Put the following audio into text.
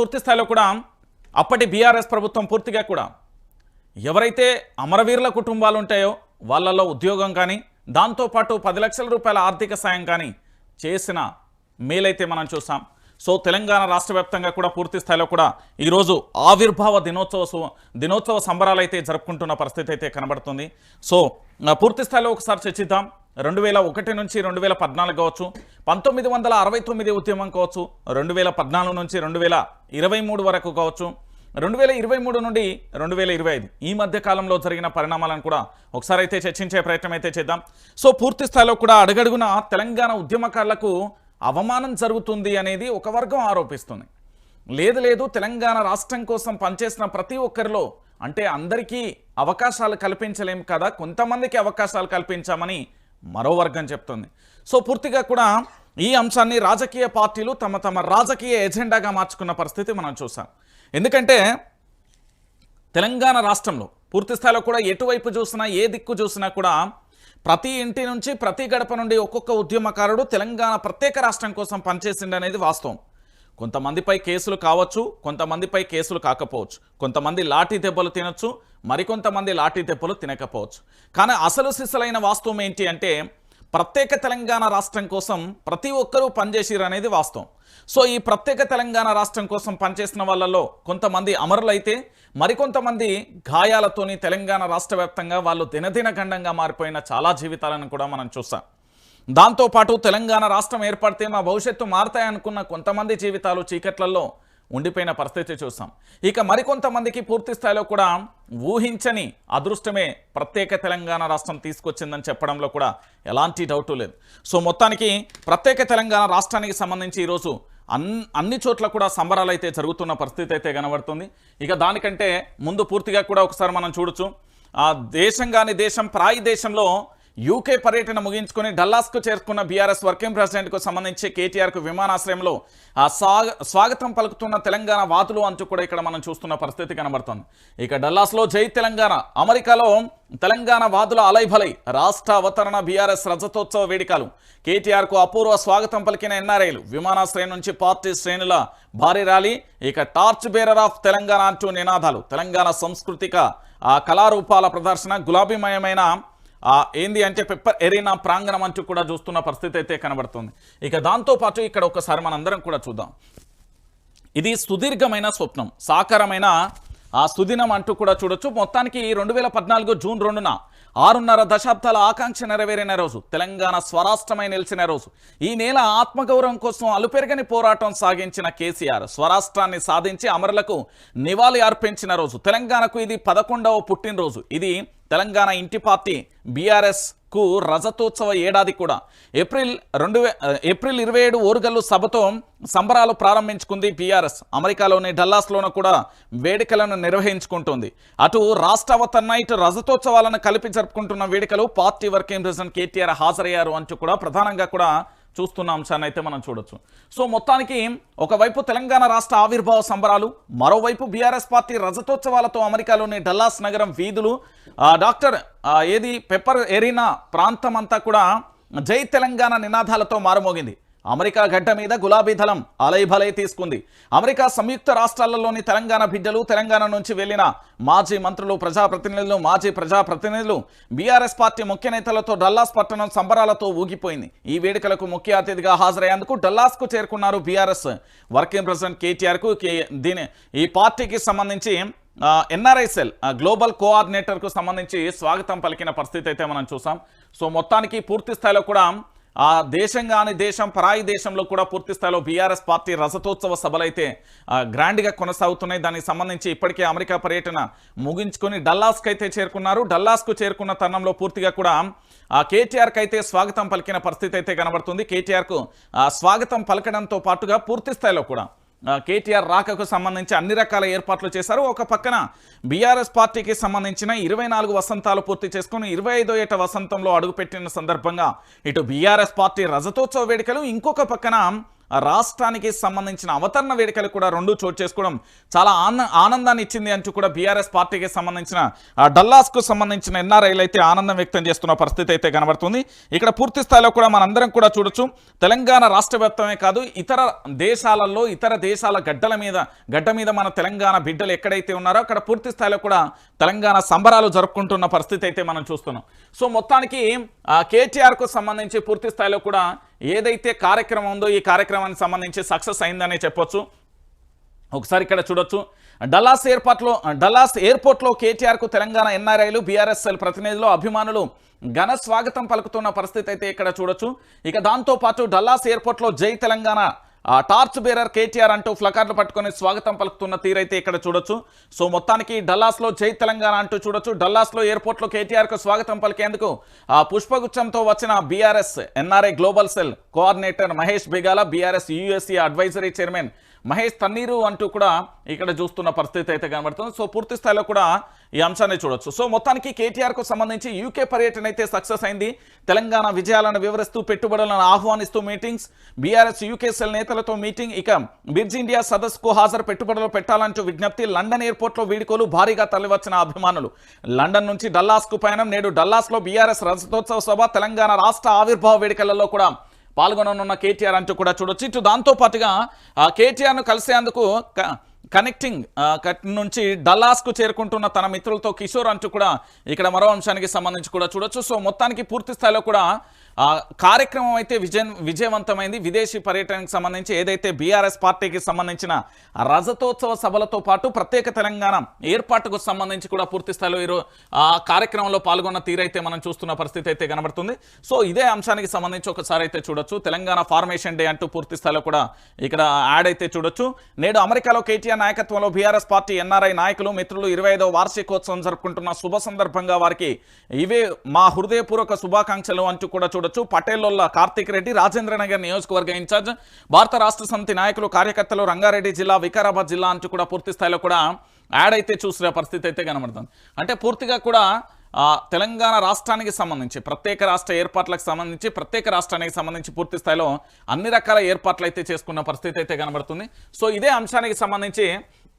పూర్తి స్థాయిలో కూడా అప్పటి బీఆర్ఎస్ ప్రభుత్వం పూర్తిగా కూడా ఎవరైతే అమరవీరుల కుటుంబాలు ఉంటాయో వాళ్ళలో ఉద్యోగం కానీ దాంతోపాటు పది లక్షల రూపాయల ఆర్థిక సాయం కానీ చేసిన మేలైతే మనం చూసాం. సో తెలంగాణ రాష్ట్ర వ్యాప్తంగా కూడా పూర్తి స్థాయిలో కూడా ఈరోజు ఆవిర్భావ దినోత్సవ దినోత్సవ సంబరాలు అయితే జరుపుకుంటున్న పరిస్థితి అయితే కనబడుతుంది. సో పూర్తి స్థాయిలో ఒకసారి చర్చిద్దాం. రెండు వేల ఒకటి నుంచి రెండు వేల పద్నాలుగు కావచ్చు పంతొమ్మిది వందల అరవై తొమ్మిది ఉద్యమం కావచ్చు రెండు వేల పద్నాలుగు నుంచి రెండు వేల ఇరవై మూడు వరకు కావచ్చు రెండు వేల ఇరవై మూడు నుండి రెండు వేల ఇరవై ఐదు ఈ మధ్య కాలంలో జరిగిన పరిణామాలను కూడా ఒకసారి అయితే చర్చించే ప్రయత్నం అయితే చేద్దాం. సో పూర్తి స్థాయిలో కూడా అడుగడుగున తెలంగాణ ఉద్యమకారులకు అవమానం జరుగుతుంది అనేది ఒక వర్గం ఆరోపిస్తుంది. లేదు లేదు తెలంగాణ రాష్ట్రం కోసం పనిచేసిన ప్రతి ఒక్కరిలో అంటే అందరికీ అవకాశాలు కల్పించలేం కదా కొంతమందికి అవకాశాలు కల్పించామని మరో వర్గం చెప్తుంది. సో పూర్తిగా కూడా ఈ అంశాన్ని రాజకీయ పార్టీలు తమ తమ రాజకీయ ఎజెండాగా మార్చుకున్న పరిస్థితి మనం చూసాం. ఎందుకంటే తెలంగాణ రాష్ట్రంలో పూర్తి స్థాయిలో కూడా ఎటువైపు చూసినా ఏ దిక్కు చూసినా కూడా ప్రతి ఇంటి నుంచి ప్రతి గడప నుండి ఒక్కొక్క ఉద్యమకారుడు తెలంగాణ ప్రత్యేక రాష్ట్రం కోసం పనిచేసిండు అనేది వాస్తవం. కొంతమందిపై కేసులు కావచ్చు కొంతమందిపై కేసులు కాకపోవచ్చు. కొంతమంది లాఠీ దెబ్బలు తినొచ్చు మరికొంతమంది లాఠీ దెబ్బలు తినకపోవచ్చు. కానీ అసలు సిసలైన వాస్తవం ఏంటి అంటే ప్రత్యేక తెలంగాణ రాష్ట్రం కోసం ప్రతి ఒక్కరూ పనిచేసిరు అనేది వాస్తవం. సో ఈ ప్రత్యేక తెలంగాణ రాష్ట్రం కోసం పనిచేసిన వాళ్ళలో కొంతమంది అమరులైతే మరికొంతమంది గాయాలతోని తెలంగాణ రాష్ట్ర వ్యాప్తంగా వాళ్ళు దినదిన గండంగా మారిపోయిన చాలా జీవితాలను కూడా మనం చూసాం. దాంతోపాటు తెలంగాణ రాష్ట్రం ఏర్పడితే మా భవిష్యత్తు మారతాయనుకున్న కొంతమంది జీవితాలు చీకట్లలో ఉండిపోయిన పరిస్థితి చూసాం ఇక మరికొంతమందికి పూర్తి స్థాయిలో కూడా ఊహించని అదృష్టమే ప్రత్యేక తెలంగాణ రాష్ట్రం తీసుకొచ్చిందని చెప్పడంలో కూడా ఎలాంటి డౌటు లేదు. సో మొత్తానికి ప్రత్యేక తెలంగాణ రాష్ట్రానికి సంబంధించి ఈరోజు అన్ అన్ని చోట్ల కూడా సంబరాలు అయితే జరుగుతున్న పరిస్థితి అయితే కనబడుతుంది. ఇక దానికంటే ముందు పూర్తిగా కూడా ఒకసారి మనం చూడొచ్చు. ఆ దేశం కాని దేశం ప్రాయి దేశంలో యూకే పర్యటన ముగించుకొని డల్లాస్కు చేరుకున్న బీఆర్ఎస్ వర్కింగ్ ప్రెసిడెంట్కు సంబంధించి కేటీఆర్కు విమానాశ్రయంలో స్వాగ స్వాగతం పలుకుతున్న తెలంగాణ వాదులు అంటూ కూడా ఇక్కడ మనం చూస్తున్న పరిస్థితి కనబడుతుంది. ఇక డల్లాస్లో జై తెలంగాణ. అమెరికాలో తెలంగాణ వాదుల అలైభలై రాష్ట్ర అవతరణ బీఆర్ఎస్ రజతోత్సవ వేడుకలు. కేటీఆర్కు అపూర్వ స్వాగతం పలికిన ఎన్ఆర్ఐలు విమానాశ్రయం నుంచి పార్టీ శ్రేణుల భారీ ర్యాలీ ఇక టార్చ్ బేరర్ ఆఫ్ తెలంగాణ అంటూ నినాదాలు. తెలంగాణ సాంస్కృతిక ఆ కళారూపాల ప్రదర్శన గులాబీమయమైన ఏంది అంటే పెప్పర్ ఎరీనా ప్రాంగణం అంటూ కూడా చూస్తున్న పరిస్థితి అయితే కనబడుతుంది. ఇక దాంతోపాటు ఇక్కడ ఒకసారి మనందరం కూడా చూద్దాం. ఇది సుదీర్ఘమైన స్వప్నం సాకారమైన ఆ సుదినం అంటూ కూడా చూడొచ్చు. మొత్తానికి రెండు వేల పద్నాలుగు జూన్ రెండున ఆరున్నర దశాబ్దాల ఆకాంక్ష నెరవేరిన రోజు తెలంగాణ స్వరాష్ట్రమై నిలిచిన రోజు. ఈ నేల ఆత్మగౌరవం కోసం అలుపెరగని పోరాటం సాగించిన కేసీఆర్ స్వరాష్ట్రాన్ని సాధించి అమరులకు నివాళి అర్పించిన రోజు. తెలంగాణకు ఇది పదకొండవ పుట్టినరోజు. ఇది తెలంగాణ ఇంటి పార్టీ బీఆర్ఎస్కు రజతోత్సవ ఏడాది కూడా. ఏప్రిల్ రెండు ఏప్రిల్ ఇరవై ఏడు ఓరుగల్లు సభతో సంబరాలు ప్రారంభించుకుంది బీఆర్ఎస్. అమెరికాలోని డల్లాస్లోనూ కూడా వేడుకలను నిర్వహించుకుంటుంది. అటు రాష్ట్ర అవతరణ ఇటు రజతోత్సవాలను కలిపి జరుపుకుంటున్న వేడుకలు పార్టీ వర్కింగ్ ప్రెసిడెంట్ కేటీఆర్ హాజరయ్యారు అంటూ కూడా ప్రధానంగా కూడా చూస్తున్న అంశాన్ని అయితే మనం చూడొచ్చు. సో మొత్తానికి ఒకవైపు తెలంగాణ రాష్ట్ర ఆవిర్భావ సంబరాలు మరోవైపు బీఆర్ఎస్ పార్టీ రజతోత్సవాలతో అమెరికాలోని డల్లాస్ నగరం వీధులు. డాక్టర్ ఏది పెప్పర్ ఎరీనా ప్రాంతం అంతా కూడా జై తెలంగాణ నినాదాలతో మారుమోగింది. అమెరికా గడ్డ మీద గులాబీ దళం అలైభలై తీసుకుంది. అమెరికా సంయుక్త రాష్ట్రాలలోని తెలంగాణ బిడ్డలు తెలంగాణ నుంచి వెళ్ళిన మాజీ మంత్రులు ప్రజాప్రతినిధులు మాజీ ప్రజాప్రతినిధులు బీఆర్ఎస్ పార్టీ ముఖ్య నేతలతో డల్లాస్ పట్టణం సంబరాలతో ఊగిపోయింది. ఈ వేడుకలకు ముఖ్య అతిథిగా హాజరయ్యేందుకు డల్లాస్కు చేరుకున్నారు బీఆర్ఎస్ వర్కింగ్ ప్రెసిడెంట్ కేటీఆర్కు కే- దీని ఈ పార్టీకి సంబంధించి ఎన్ఆర్ఐసెల్ గ్లోబల్ కోఆర్డినేటర్కు సంబంధించి స్వాగతం పలికిన పరిస్థితి అయితే మనం చూసాం. సో మొత్తానికి పూర్తి స్థాయిలో కూడా ఆ దేశం కాని దేశం పరాయి దేశంలో కూడా పూర్తి స్థాయిలో బీఆర్ఎస్ పార్టీ రజతోత్సవ సభలు అయితే గ్రాండ్గా కొనసాగుతున్నాయి. దానికి సంబంధించి ఇప్పటికే అమెరికా పర్యటన ముగించుకొని డల్లాస్కి అయితే చేరుకున్నారు. డల్లాస్కు చేరుకున్న తరుణంలో పూర్తిగా కూడా ఆ కేటీఆర్కి అయితే స్వాగతం పలికిన పరిస్థితి అయితే కనబడుతుంది. కేటీఆర్కు ఆ, స్వాగతం పలకడంతో పాటుగా పూర్తి స్థాయిలో కూడా కేటీఆర్ రాకకు సంబంధించి అన్ని రకాల ఏర్పాట్లు చేశారు. ఒక పక్కన బీఆర్ఎస్ పార్టీకి సంబంధించిన ఇరవై నాలుగు వసంతాలు పూర్తి చేసుకుని ఇరవై ఐదో ఏట వసంతంలో అడుగుపెట్టిన సందర్భంగా ఇటు బీఆర్ఎస్ పార్టీ రజతోత్సవ వేడుకలు ఇంకొక పక్కన రాష్ట్రానికి సంబంధించిన అవతరణ వేడుకలు కూడా రెండు చోటు చేసుకోవడం చాలా ఆనందాన్ని ఇచ్చింది అంటూ కూడా బీఆర్ఎస్ పార్టీకి సంబంధించిన డల్లాస్కు సంబంధించిన ఎన్ఆర్ఐలు అయితే ఆనందం వ్యక్తం చేస్తున్న పరిస్థితి అయితే కనబడుతుంది. ఇక్కడ పూర్తి స్థాయిలో కూడా మనందరం కూడా చూడొచ్చు. తెలంగాణ రాష్ట్ర కాదు ఇతర దేశాలలో ఇతర దేశాల గడ్డల మీద గడ్డ మీద మన తెలంగాణ బిడ్డలు ఎక్కడైతే ఉన్నారో అక్కడ పూర్తి స్థాయిలో కూడా తెలంగాణ సంబరాలు జరుపుకుంటున్న పరిస్థితి అయితే మనం చూస్తున్నాం. సో మొత్తానికి కేటీఆర్కు సంబంధించి పూర్తి స్థాయిలో కూడా ఏదైతే కార్యక్రమం ఉందో ఈ కార్యక్రమానికి సంబంధించి సక్సెస్ అయిందనే చెప్పొచ్చు. ఒకసారి ఇక్కడ చూడొచ్చు. డల్లాస్ ఎయిర్పోర్ట్లో డల్లాస్ ఎయిర్పోర్ట్లో కేటీఆర్కు తెలంగాణ ఎన్ఆర్ఐలు బీఆర్ఎస్ఎల్ ప్రతినిధులు అభిమానులు ఘన స్వాగతం పలుకుతున్న పరిస్థితి అయితే ఇక్కడ చూడొచ్చు. ఇక దాంతోపాటు డల్లాస్ ఎయిర్పోర్ట్లో జై తెలంగాణ టార్చ్ బేరర్ కేటీఆర్ అంటూ ఫ్లకార్లు పట్టుకొని స్వాగతం పలుకుతున్న తీరైతే ఇక్కడ చూడొచ్చు. సో మొత్తానికి డల్లాస్లో జై తెలంగాణ అంటూ చూడొచ్చు. డల్లాస్లో ఎయిర్పోర్ట్లో కేటీఆర్కు స్వాగతం పలికేందుకు ఆ పుష్పగుచ్చంతో వచ్చిన BRS NRI global cell coordinator Mahesh Begala BRS USC advisory chairman Mahesh Tanneeru అంటూ కూడా ఇక్కడ చూస్తున్న పరిస్థితి అయితే కనబడుతుంది. సో పూర్తి స్థాయిలో కూడా ఈ అంశాన్ని చూడొచ్చు. సో మొత్తానికి కేటీఆర్కు సంబంధించి యూకే పర్యటన అయితే సక్సెస్ అయింది. తెలంగాణ విజయాలను వివరిస్తూ పెట్టుబడులను ఆహ్వానిస్తూ మీటింగ్స్. బీఆర్ఎస్ యూకే సెల్ నేతలతో మీటింగ్. ఇక బిర్జ్ ఇండియా సదస్సుకు హాజరు పెట్టుబడులు పెట్టాలంటూ విజ్ఞప్తి. లండన్ ఎయిర్పోర్ట్లో వీడుకోలు భారీగా తరలివచ్చిన అభిమానులు. లండన్ నుంచి డల్లాస్కు పయనం నేడు డల్లాస్లో బీఆర్ఎస్ రజతోత్సవ సభ. తెలంగాణ రాష్ట్ర ఆవిర్భావ వేడుకలలో కూడా పాల్గొననున్న కేటీఆర్ అంటూ కూడా చూడొచ్చు. ఇటు దాంతో పాటుగా ఆ కేటీఆర్ను కలిసేందుకు కనెక్టింగ్ కట్ నుంచి డల్లాస్కు చేరుకుంటున్న తన మిత్రులతో కిషోర్ అంటూ కూడా ఇక్కడ మరో అంశానికి సంబంధించి కూడా చూడొచ్చు. సో మొత్తానికి పూర్తి స్థాయిలో కూడా కార్యక్రమం అయితే విజయ విజయవంతమైంది. విదేశీ పర్యటనకు సంబంధించి ఏదైతే బీఆర్ఎస్ పార్టీకి సంబంధించిన రజతోత్సవ సభలతో పాటు ప్రత్యేక తెలంగాణ ఏర్పాటుకు సంబంధించి కూడా పూర్తి స్థాయిలో ఈరోజు ఆ కార్యక్రమంలో పాల్గొన్న తీరైతే మనం చూస్తున్న పరిస్థితి అయితే కనబడుతుంది. సో ఇదే అంశానికి సంబంధించి ఒకసారి అయితే చూడొచ్చు. తెలంగాణ ఫార్మేషన్ డే అంటూ పూర్తి స్థాయిలో కూడా ఇక్కడ యాడ్ అయితే చూడొచ్చు. నేడు అమెరికాలో కేటీఆర్ నాయకత్వంలో బీఆర్ఎస్ పార్టీ ఎన్ఆర్ఐ నాయకులు మిత్రులు ఇరవై ఐదవ వార్షికోత్సవం జరుపుకుంటున్న శుభ సందర్భంగా వారికి ఇవే మా హృదయపూర్వక శుభాకాంక్షలు అంటూ కూడా చూడొచ్చు. పటేల్లో కార్తీక్ రెడ్డి రాజేంద్రనగర్ నియోజకవర్గ ఇన్ఛార్జ్ భారత రాష్ట్ర సమితి నాయకులు కార్యకర్తలు రంగారెడ్డి జిల్లా వికారాబాద్ జిల్లా అంటూ కూడా పూర్తి స్థాయిలో కూడా యాడ్ అయితే చూసిన పరిస్థితి అయితే కనబడుతుంది. అంటే పూర్తిగా కూడా తెలంగాణ రాష్ట్రానికి సంబంధించి ప్రత్యేక రాష్ట్ర ఏర్పాట్లకు సంబంధించి ప్రత్యేక రాష్ట్రానికి సంబంధించి పూర్తి స్థాయిలో అన్ని రకాల ఏర్పాట్లు అయితే చేసుకున్న పరిస్థితి అయితే కనబడుతుంది. సో ఇదే అంశానికి సంబంధించి